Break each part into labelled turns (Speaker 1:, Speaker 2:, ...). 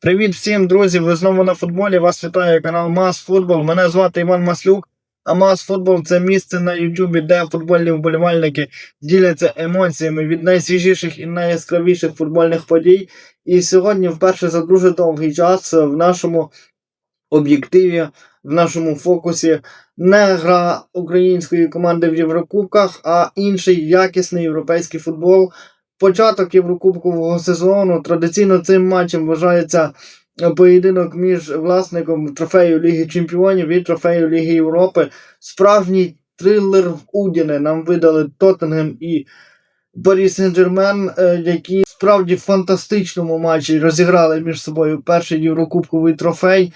Speaker 1: Привіт всім, друзі! Ви знову на футболі. Вас вітає канал Мас Футбол. Мене звати Іван Маслюк. А Мас Футбол це місце на Ютубі, де футбольні вболівальники діляться емоціями від найсвіжіших і найяскравіших футбольних подій. І сьогодні, вперше за дуже довгий час, в нашому об'єктиві, в нашому фокусі не гра української команди в Єврокубках, а інший якісний європейський футбол. Початок Єврокубкового сезону традиційно цим матчем вважається е, поєдинок між власником трофею Ліги Чемпіонів і трофею Ліги Європи. Справжній трилер в Удіне нам видали Тоттенгем і Парі Сен-Джермен, е, які справді в фантастичному матчі розіграли між собою перший єврокубковий трофей.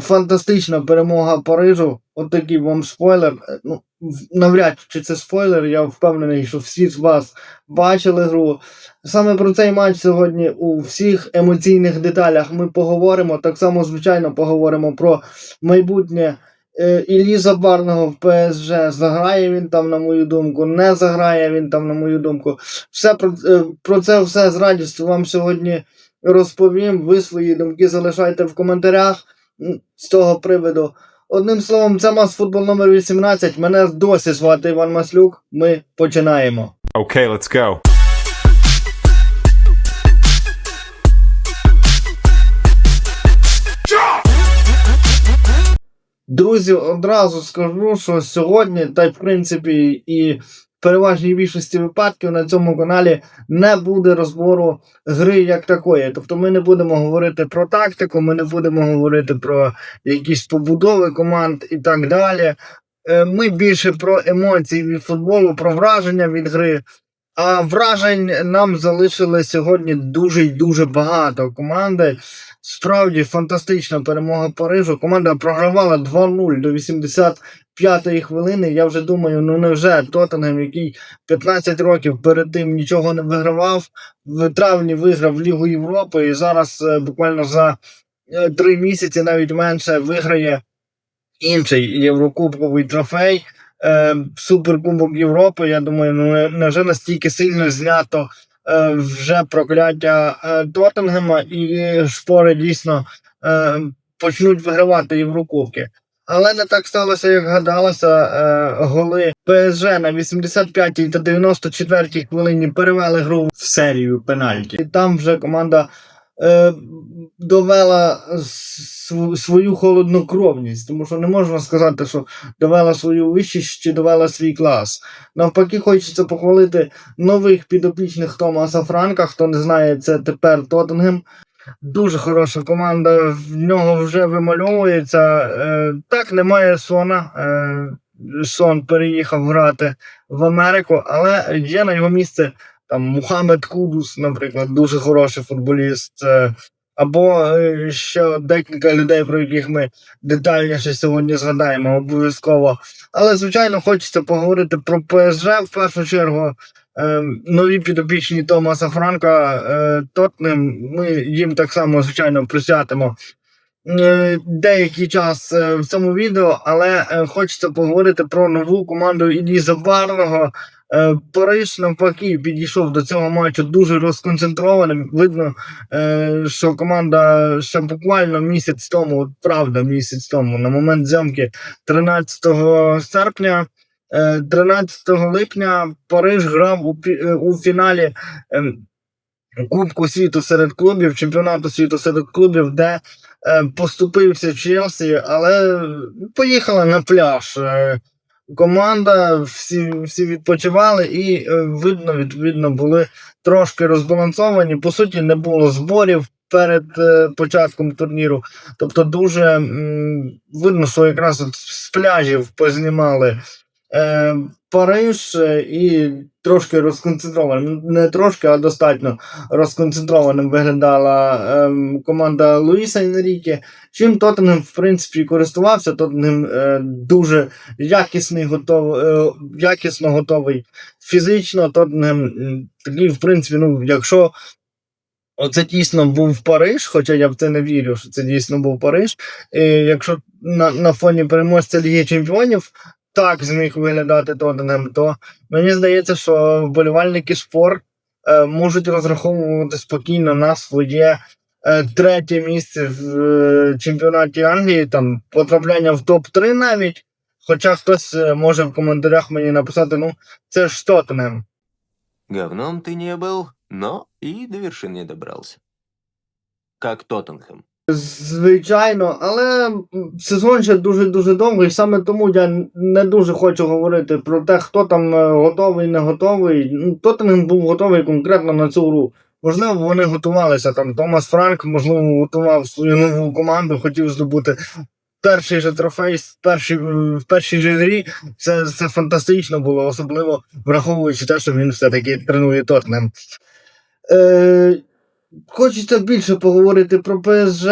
Speaker 1: Фантастична перемога Парижу. От такий вам спойлер. Е, Ну, навряд чи це спойлер. Я впевнений, що всі з вас бачили гру. Саме про цей матч сьогодні у всіх емоційних деталях ми поговоримо. Так само, звичайно, поговоримо про майбутнє е, Іллі Забарного в ПСЖ. Заграє він там, на мою думку, не заграє він там, на мою думку. Все про, е, про це все з радістю вам сьогодні розповім. Ви свої думки залишайте в коментарях з цього приводу. Одним словом, це мас футбол номер 18. Мене досі звати Іван Маслюк. Ми починаємо.
Speaker 2: Okay, let's go.
Speaker 1: Друзі, одразу скажу, що сьогодні, та й в принципі, і переважній більшості випадків на цьому каналі не буде розбору гри як такої. Тобто ми не будемо говорити про тактику, ми не будемо говорити про якісь побудови команд і так далі. Е, Ми більше про емоції від футболу, про враження від гри. А вражень нам залишили сьогодні дуже й дуже багато. Команди справді фантастична перемога Парижу. Команда програвала 2-0 до 85-ї хвилини. Я вже думаю, ну невже Тоттенгем, який 15 років перед тим нічого не вигравав, в травні виграв Лігу Європи і зараз е, буквально за е, три місяці, навіть менше, виграє інший єврокубковий трофей. Е, Суперкубок Європи. Я думаю, ну не- невже настільки сильно знято е, вже прокляття е, Тоттенгема і шпори дійсно е, почнуть вигравати Єврокубки. Але не так сталося, як гадалося. Е, голи ПСЖ на 85-й та 94-й хвилині перевели гру в серію пенальті. І там вже команда е, довела свою холоднокровність, тому що не можна сказати, що довела свою вищість чи довела свій клас. Навпаки, хочеться похвалити нових підопічних Томаса Франка. Хто не знає, це тепер Тоттенгем. Дуже хороша команда, в нього вже вимальовується. Е, так, немає Сона. Е, Сон переїхав грати в Америку, але є на його місце там Мухаммед Кудус, наприклад, дуже хороший футболіст. Е, або е, ще декілька людей, про яких ми детальніше сьогодні згадаємо обов'язково. Але, звичайно, хочеться поговорити про ПСЖ в першу чергу. Е, нові підопічні Томаса Франка Тотнем. Ми їм так само, звичайно, присвятимо деякий час в цьому відео, але хочеться поговорити про нову команду Іллі Забарного. Е, Париж навпаки підійшов до цього матчу дуже розконцентрованим. Видно, е, що команда ще буквально місяць тому, от правда, місяць тому, на момент зйомки 13 серпня. Е, 13 липня Париж грав у, е, у фіналі ем, Кубку світу серед клубів, чемпіонату світу серед клубів, де е, поступився Челсі, але поїхала на пляж. Команда, всі, всі відпочивали, і е, видно, відповідно, були трошки розбалансовані. По суті, не було зборів перед е, початком турніру. Тобто, дуже видно, що якраз з пляжів познімали е, Париж е, і трошки розконцентрованим, не трошки, а достатньо розконцентрованим виглядала ем, команда Луїса Енріке. Чим Тоттенгем, в принципі, користувався. Тоттенгем е, дуже якісний, готов, е, якісно готовий фізично. Тоттенгем такий, в принципі, ну, якщо Оце дійсно був Париж, хоча я в це не вірю, що це дійсно був Париж. І якщо на, на фоні переможця Ліги Чемпіонів так зміг виглядати Тоттенхем, то мені здається, що вболівальники спор е, можуть розраховувати спокійно на своє е, третє місце в е, чемпіонаті Англії, там потрапляння в топ-3 навіть. Хоча хтось е, може в коментарях мені написати, ну, це ж Тоттенем.
Speaker 2: Говном ты не был, но и до вершин не добрался. Как Тоттенхэм.
Speaker 1: Звичайно, але сезон ще дуже-дуже довгий, саме тому я не дуже хочу говорити про те, хто там е, готовий, не готовий. Ну, Тоттенхем був готовий конкретно на цю гру. Можливо, вони готувалися там. Томас Франк, можливо, готував свою нову команду, хотів здобути перший же трофей з першій, в першій же грі. Це, це фантастично було, особливо враховуючи те, що він все-таки тренує Тоттенхем. Е, Хочеться більше поговорити про ПСЖ.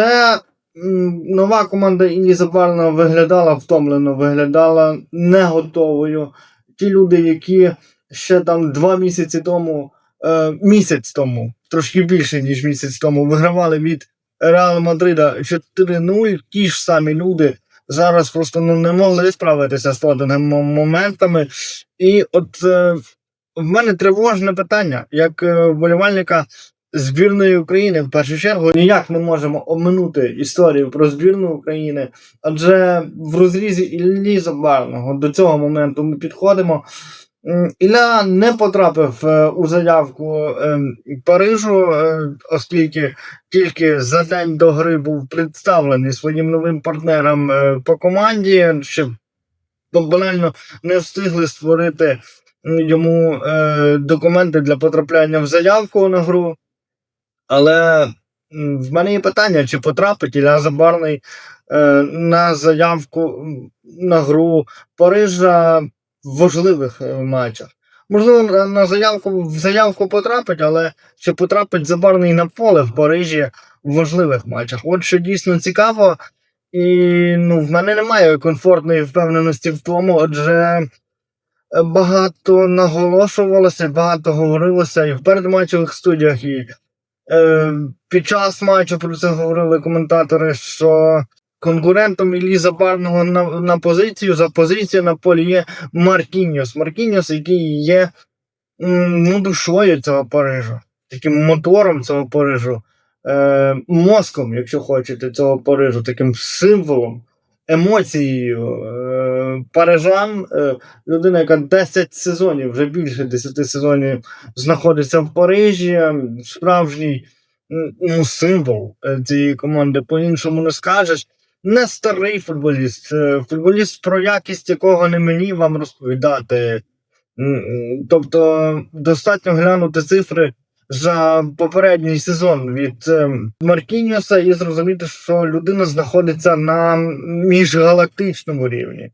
Speaker 1: Нова команда Інні Забарна виглядала втомлено, виглядала не готовою. Ті люди, які ще там два місяці тому, е, місяць тому, трошки більше, ніж місяць тому, вигравали від Реал Мадрида 4-0, ті ж самі люди зараз просто ну, не могли справитися з Тоттенхемом моментами. І от е, в мене тривожне питання, як е, вболівальника збірної України в першу чергу ніяк не можемо оминути історію про збірну України, адже в розрізі Іллі Забарного до цього моменту ми підходимо. Ілля не потрапив е, у заявку е, Парижу, е, оскільки тільки за день до гри був представлений своїм новим партнерам е, по команді, ще банально не встигли створити йому документи для потрапляння в заявку на гру. Але в мене є питання, чи потрапить Ілля Забарний е, на заявку на гру Парижа в важливих е, матчах. Можливо, на- заявку в заявку потрапить, але чи потрапить Забарний на поле в Парижі в важливих матчах? От що дійсно цікаво, і ну, в мене немає комфортної впевненості в тому, адже е, багато наголошувалося, багато говорилося і в передматчевих студіях, і під час матчу про це говорили коментатори, що конкурентом Іллі Забарного на, на позицію за позицію на полі є Маркіньос. Маркіньос, який є ну, душою цього Парижу, таким мотором цього Парижу, е, мозком, якщо хочете, цього Парижу, таким символом, емоцією. Е, парижан, е, людина, яка 10 сезонів, вже більше 10 сезонів знаходиться в Парижі, справжній ну, символ е, цієї команди, по-іншому не скажеш. Не старий футболіст, футболіст, про якість якого не мені вам розповідати. Тобто достатньо глянути цифри за попередній сезон від е, Маркіньоса і зрозуміти, що людина знаходиться на міжгалактичному рівні.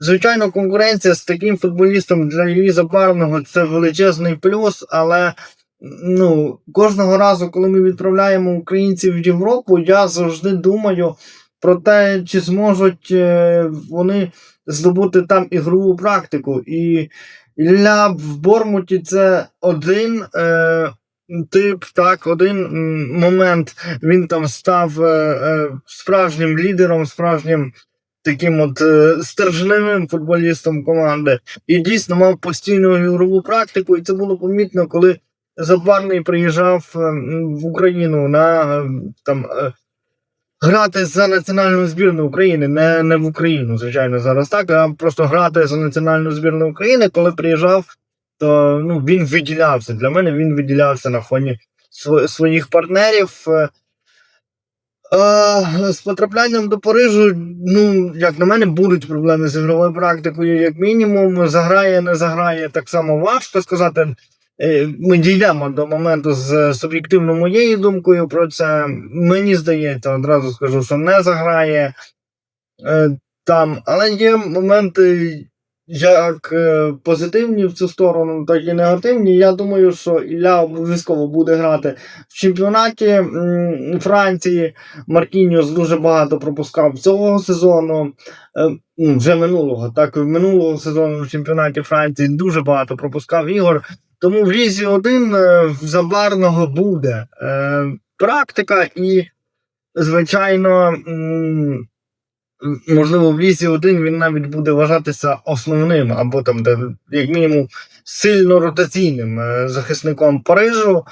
Speaker 1: Звичайно, конкуренція з таким футболістом для Іллі Забарного це величезний плюс, але ну, кожного разу, коли ми відправляємо українців в Європу, я завжди думаю про те, чи зможуть е, вони здобути там ігрову практику. І Ілля в Бормуті це один е, тип, так, один момент. Він там став е, е, справжнім лідером, справжнім таким от е, стержневим футболістом команди. І дійсно мав постійну ігрову практику, і це було помітно, коли Забарний приїжджав е, в Україну на е, там. е, Грати за національну збірну України, не, не в Україну, звичайно, зараз так, а просто грати за національну збірну України, коли приїжджав, то ну, він виділявся. Для мене він виділявся на фоні своїх партнерів. Е, е, з потраплянням до Парижу, ну, як на мене, будуть проблеми з ігровою практикою, як мінімум. Заграє, не заграє, так само важко сказати. Е, Ми дійдемо до моменту з суб'єктивно моєю думкою про це. Мені здається, одразу скажу, що не заграє там, але є моменти як е, позитивні в цю сторону, так і негативні. Я думаю, що Ілля обов'язково буде грати в чемпіонаті Франції. Маркіньос дуже багато пропускав цього сезону, е, ну, вже минулого. Так, минулого сезону в чемпіонаті Франції дуже багато пропускав ігор. Тому в Лізі 1 е, Забарного буде практика і, звичайно, можливо, в Лізі один він навіть буде вважатися основним, або там, де, як мінімум, сильно ротаційним е, захисником Парижу.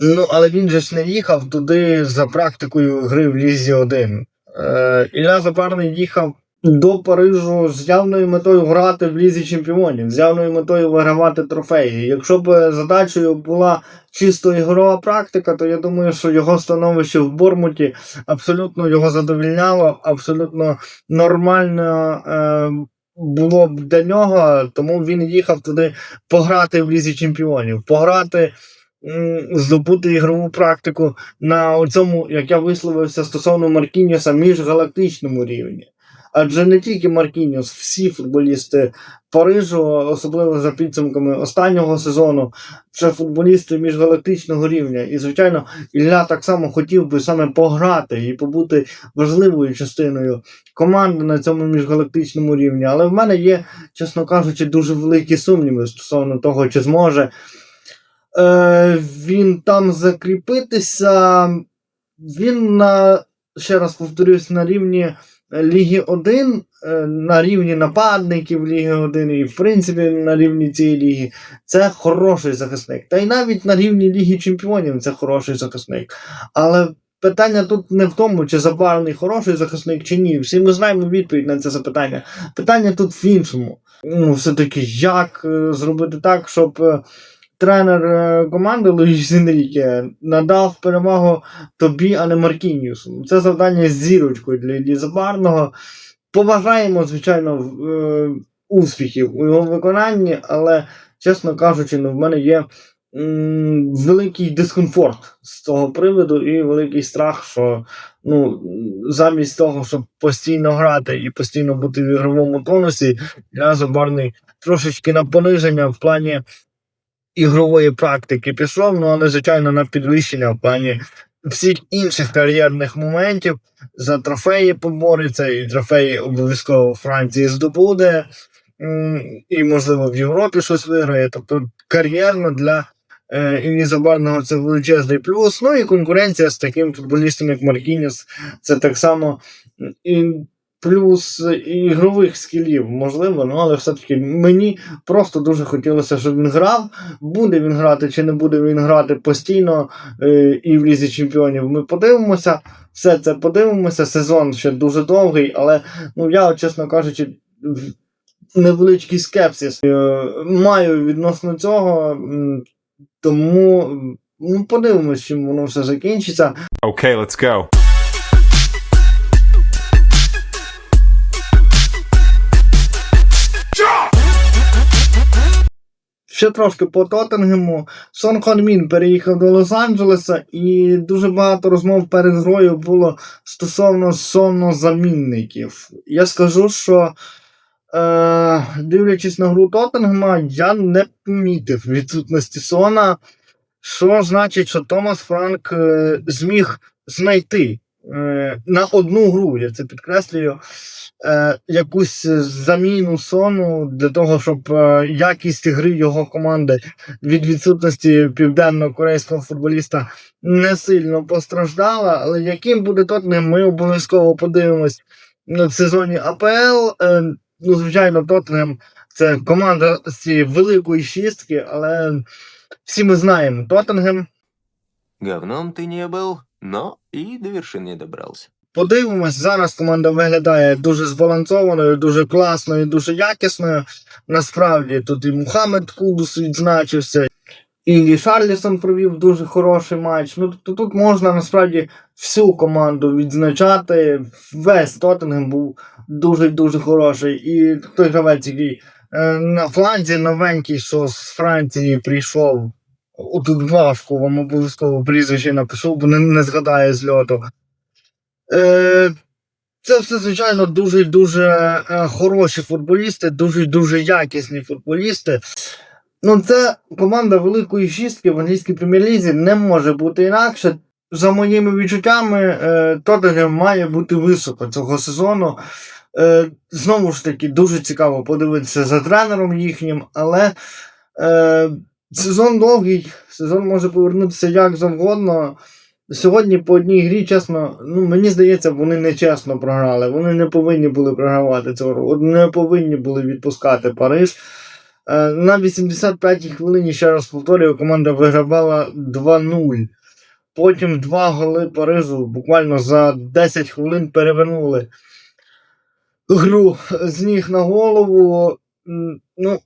Speaker 1: Ну, але він же ж не їхав туди за практикою гри в Лізі 1. Е, Ілля Запарний їхав до Парижу з явною метою грати в Лізі Чемпіонів, з явною метою вигравати трофеї. Якщо б е, задачею була чисто ігрова практика, то я думаю, що його становище в Бормуті абсолютно його задовільняло, абсолютно нормально е, було б для нього, тому він їхав туди пограти в Лізі Чемпіонів, пограти, здобути ігрову практику на цьому, як я висловився стосовно Маркіньоса, міжгалактичному рівні. Адже не тільки Маркіньос, всі футболісти Парижу, особливо за підсумками останнього сезону, це футболісти міжгалактичного рівня. І, звичайно, Ілля так само хотів би саме пограти і побути важливою частиною команди на цьому міжгалактичному рівні. Але в мене є, чесно кажучи, дуже великі сумніви стосовно того, чи зможе е, він там закріпитися. Він на, ще раз повторюсь, на рівні Ліги 1, е, на рівні нападників Ліги 1 і, в принципі, на рівні цієї ліги. Це хороший захисник. Та й навіть на рівні Ліги Чемпіонів це хороший захисник. Але питання тут не в тому, чи Забарний хороший захисник, чи ні. Всі ми знаємо відповідь на це запитання. Питання тут в іншому. Ну, все-таки, як е, зробити так, щоб е, тренер е, команди Луїс Енріке надав перевагу тобі, а не Маркініусу. Це завдання з зірочкою для Іллі Забарного. Поважаємо, звичайно, е, успіхів у його виконанні, але, чесно кажучи, ну, в мене є великий дискомфорт з цього приводу і великий страх, що ну, замість того, щоб постійно грати і постійно бути в ігровому тонусі, я Забарний трошечки на пониження в плані ігрової практики пішов, ну але звичайно на підвищення в плані всіх інших кар'єрних моментів за трофеї побореться, і трофеї обов'язково у Франції здобуде, і, можливо, в Європі щось виграє. Тобто кар'єрно для е, Забарного це величезний плюс. Ну і конкуренція з таким футболістом, як Маркініс, це так само і плюс ігрових скілів, можливо, ну але все-таки мені просто дуже хотілося, щоб він грав. Буде він грати чи не буде він грати постійно е, і в лізі чемпіонів. Ми подивимося. Все це подивимося. Сезон ще дуже довгий, але ну я, чесно кажучи, невеличкий скепсис е, маю відносно цього. Тому ну, подивимось, чим воно все закінчиться.
Speaker 3: Okay, let's go.
Speaker 1: Ще трошки по Тоттенгему. Сон Хон Мін переїхав до Лос-Анджелеса, і дуже багато розмов перед грою було стосовно соннозамінників. Я скажу, що е, дивлячись на гру Тоттенгема, я не помітив відсутності Сона, що значить, що Томас Франк е, зміг знайти на одну гру, я це підкреслюю, е, якусь заміну сону для того, щоб е, якість гри його команди від відсутності південно-корейського футболіста не сильно постраждала. Але яким буде Тоттенхем, ми обов'язково подивимось в сезоні АПЛ. Е, ну, звичайно, Тоттенхем це команда з цієї великої шістки, але всі ми знаємо, Тоттенгем
Speaker 2: Говном ты не был, но и до вершины не добрался.
Speaker 1: Подивимось, зараз команда виглядає дуже збалансованою, дуже класною, дуже якісною. Насправді тут і Мухаммед Кудус відзначився, і Шарлісон провів дуже хороший матч. Ну тобто тут можна насправді всю команду відзначати. Весь Тоттенгем був дуже дуже хороший. І той гравець, який е, на фланзі новенький, що з Франції прийшов. Важко вам обов'язково прізвище напишу, бо не, не згадаю з. Е, це все, звичайно, дуже дуже е, хороші футболісти, дуже дуже якісні футболісти. Ну, це команда великої шістки в англійській прем'єр-лізі не може бути інакше. За моїми відчуттями, е, Тоттенхем має бути високо цього сезону. Е, знову ж таки, дуже цікаво подивитися за тренером їхнім, але сезон довгий, сезон може повернутися як завгодно. Сьогодні по одній грі, чесно, ну мені здається, вони нечесно програли. Вони не повинні були програвати цього року. Не повинні були відпускати Париж. Е, На 85-й хвилині, ще раз повторюю, команда вигравала 2-0. Потім два голи Парижу буквально за 10 хвилин перевернули гру з ніг на голову. Ну,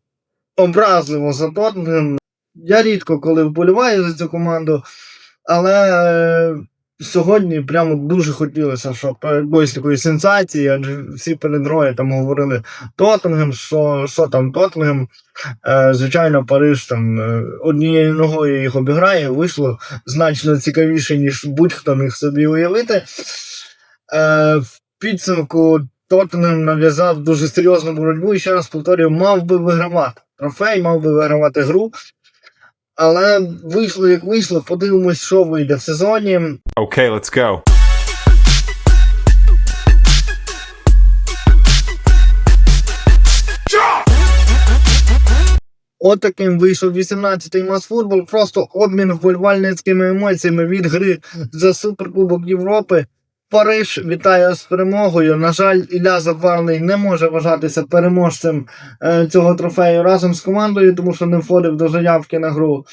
Speaker 1: образливо за Тоттенгем. Я рідко коли вболіваю за цю команду, але е, сьогодні прямо дуже хотілося, щоб якоїсь такої сенсації, адже всі перед грою там говорили Тоттенгем, що, що там Тоттенгем. Е, звичайно, Париж там е, однією ногою їх обіграє, вийшло значно цікавіше, ніж будь-хто міг собі уявити. Е, в підсумку Тоттенхем нав'язав дуже серйозну боротьбу і ще раз повторюю, мав би вигравати. Трофей мав би вигравати гру. Але вийшло як вийшло, подивимось, що вийде в сезоні.
Speaker 3: Okay, let's go.
Speaker 1: От таким вийшов 18-й масфутбол. Просто обмін вболівальницькими емоціями від гри за Суперкубок Європи. Париж вітає з перемогою. На жаль, Ілля Забарний не може вважатися переможцем е, цього трофею разом з командою, тому що не входив до заявки на гру.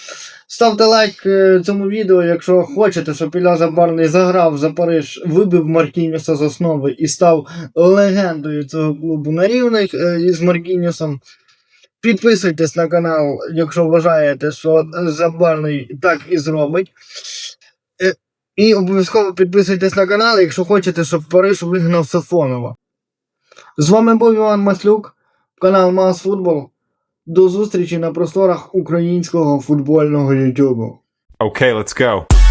Speaker 1: Ставте лайк е, цьому відео, якщо хочете, щоб Ілля Забарний заграв за Париж, вибив Маркіньоса з основи і став легендою цього клубу на рівних е, із Маркіньосом. Підписуйтесь на канал, якщо вважаєте, що Забарний так і зробить. І обов'язково підписуйтесь на канал, якщо хочете, щоб Париж вигнав Сафонова. З вами був Іван Маслюк, канал Мас Футбол. До зустрічі на просторах українського футбольного Ютубу.
Speaker 3: Okay, let's go.